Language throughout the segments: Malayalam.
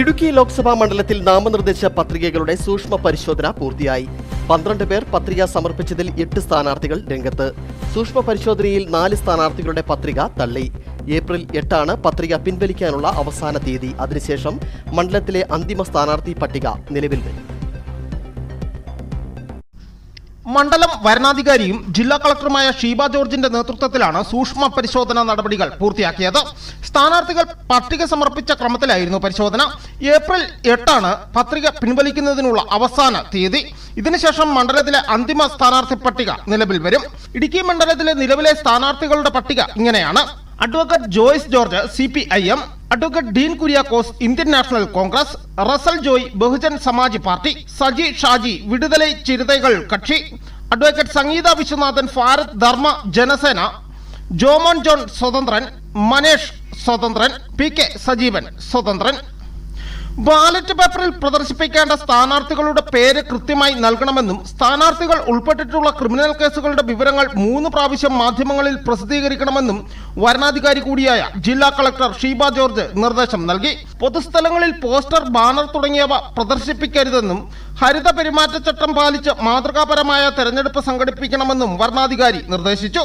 ഇടുക്കി ലോക്സഭാ മണ്ഡലത്തിൽ നാമനിർദ്ദേശ പത്രികകളുടെ സൂക്ഷ്മ പരിശോധന പൂർത്തിയായി. പന്ത്രണ്ട് പേർ പത്രിക സമർപ്പിച്ചതിൽ എട്ട് സ്ഥാനാർത്ഥികൾ രംഗത്ത്. സൂക്ഷ്മ പരിശോധനയിൽ നാല് സ്ഥാനാർത്ഥികളുടെ പത്രിക തള്ളി. ഏപ്രിൽ എട്ടാണ് പത്രിക പിൻവലിക്കാനുള്ള അവസാന തീയതി. അതിനുശേഷം മണ്ഡലത്തിലെ അന്തിമ സ്ഥാനാർത്ഥി പട്ടിക നിലവിൽ വരും. മണ്ഡലം വരണാധികാരിയും ജില്ലാ കളക്ടറുമായ ഷീബ ജോർജിന്റെ നേതൃത്വത്തിലാണ് സൂക്ഷ്മ പരിശോധന നടപടികൾ പൂർത്തിയാക്കിയത്. സ്ഥാനാർത്ഥികൾ പട്ടിക സമർപ്പിച്ച ക്രമത്തിലായിരുന്നു പരിശോധന. ഏപ്രിൽ എട്ടാണ് പത്രിക പിൻവലിക്കുന്നതിനുള്ള അവസാന തീയതി. ഇതിനുശേഷം മണ്ഡലത്തിലെ അന്തിമ സ്ഥാനാർത്ഥി പട്ടിക നിലവിൽ വരും. ഇടുക്കി മണ്ഡലത്തിലെ നിലവിലെ സ്ഥാനാർത്ഥികളുടെ പട്ടിക ഇങ്ങനെയാണ്. Advocate Joyce George C P I M. Advocate Dean Kuriakose Indian National Congress Russel Joy Bahujan Samaj party Saji Shaji Viduthalai Chiruthaigal Katchi advocate Sangeetha Viswanathan Bharath Dharma Janasena Jomon John സ്വതന്ത്രൻ Manesh സ്വതന്ത്രൻ പി കെ സജീവൻ സ്വതന്ത്രൻ ബാലറ്റ് പേപ്പറിൽ പ്രദർശിപ്പിക്കേണ്ട സ്ഥാനാർത്ഥികളുടെ പേര് കൃത്യമായി നൽകണമെന്നും സ്ഥാനാർത്ഥികൾ ഉൾപ്പെട്ടിട്ടുള്ള ക്രിമിനൽ കേസുകളുടെ വിവരങ്ങൾ മൂന്ന് പ്രാവശ്യം മാധ്യമങ്ങളിൽ പ്രസിദ്ധീകരിക്കണമെന്നും വരണാധികാരി കൂടിയായ ജില്ലാ കളക്ടർ ഷീബ ജോർജ് നിർദ്ദേശം നൽകി. പൊതുസ്ഥലങ്ങളിൽ പോസ്റ്റർ ബാനർ തുടങ്ങിയവ പ്രദർശിപ്പിക്കരുതെന്നും ഹരിത പെരുമാറ്റച്ചട്ടം പാലിച്ച് മാതൃകാപരമായ തെരഞ്ഞെടുപ്പ് സംഘടിപ്പിക്കണമെന്നും വരണാധികാരി നിർദ്ദേശിച്ചു.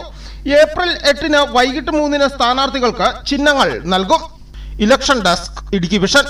ഏപ്രിൽ എട്ടിന് വൈകിട്ട് മൂന്നിന് സ്ഥാനാർത്ഥികൾക്ക് ചിഹ്നങ്ങൾ നൽകും. Election desk Idukki vision.